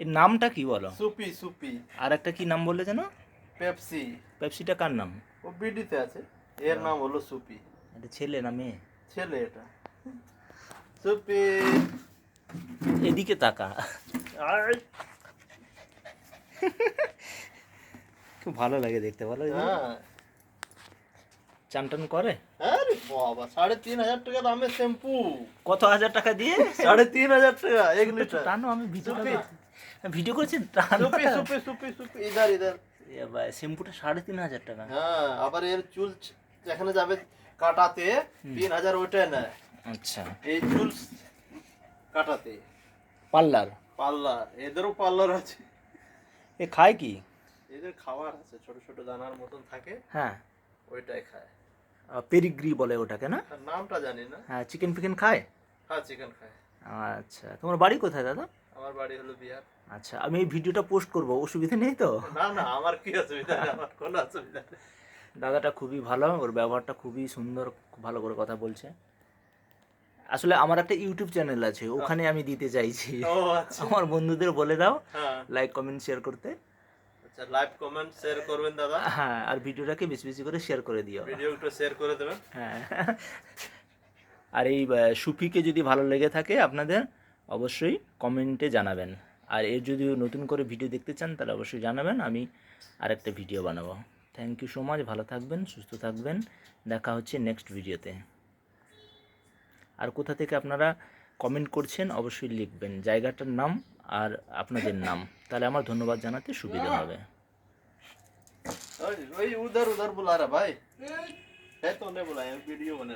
এর নামটা কি বলো? Soupy soupy. আর একটা কি নাম বললে যেন? পেপসি। পেপসিটা কার নাম? ও বিডিতে আছে। এর নাম হলো সুপি। এটা ছেলে না মেয়ে? ছেলে এটা। সুপি। এদিকে তাকা। খুব ভালো লাগে দেখতে ভালো হ্যাঁ। চান টান করে? আরে বাবা সাড়ে তিন হাজার টাকা দামের শ্যাম্পু। কত হাজার টাকা দিয়ে? সাড়ে তিন হাজার টাকা এক লিটার। টানো আমি সুপি। ভিডিও করছি টানো সুপি সুপি সুপি এ ভাই, শ্যাম্পুটা সাড়ে তিন হাজার টাকা। হ্যাঁ আবার এর চুল যেখানে যাবে কাটাতে তিন হাজার ওইটাই নেয়। আচ্ছা। এই চুল কাটাতে। পার্লার। পার্লার। এদেরও পার্লার আছে। এ খায় কি? এদের খাবার আছে ছোট ছোট দানার মতন থাকে। হ্যাঁ। ওইটাই খায়। পেরিগ্রি বলে ওটাকে না? নামটা জানি না। হ্যাঁ চিকেন ফিকেন খায়? হ্যাঁ চিকেন খায়। আচ্ছা। তোমার বাড়ি কোথায় দাদা? আমার বাড়ি হলো বিহার। আচ্ছা আমি এই ভিডিওটা পোস্ট করব অসুবিধা নেই তো? না না আমার কি অসুবিধা নেই আমার কোনো অসুবিধা নেই। দাদাটা খুবই ভালো ওর ব্যবহারটা খুবই সুন্দর ভালো করে কথা বলছে। আসলে আমার একটা ইউটিউব চ্যানেল আছে ওখানে আমি দিতে চাইছি। আচ্ছা। আমার বন্ধুদের বলে দাও লাইক কমেন্ট শেয়ার করতে। আচ্ছা লাইভ কমেন্ট শেয়ার করবেন দাদা? হ্যাঁ আর ভিডিওটাকে বেশি বেশি করে শেয়ার করে দিও। ভিডিও একটু শেয়ার করে দেবেন। হ্যাঁ। আর এই সুফিকে যদি ভালো লেগে থাকে আপনাদের অবশ্যই কমেন্টে জানাবেন। আর এর যদি নতুন করে ভিডিও দেখতে চান, তাহলে অবশ্যই জানাবেন, আমি আরেকটা ভিডিও বানাবো। থ্যাংক ইউ সো মাচ ভালো থাকবেন, সুস্থ থাকবেন। দেখা হচ্ছে নেক্সট ভিডিওতে। আর কোথা থেকে আপনারা কমেন্ট করছেন, অবশ্যই লিখবেন। জায়গাটার নাম আর আপনাদের নাম। তাহলে আমার ধন্যবাদ জানাতে সুবিধা হবে। उधर उधर बुला रहा भाई है तो उन्हें बुलाया वीडियो बना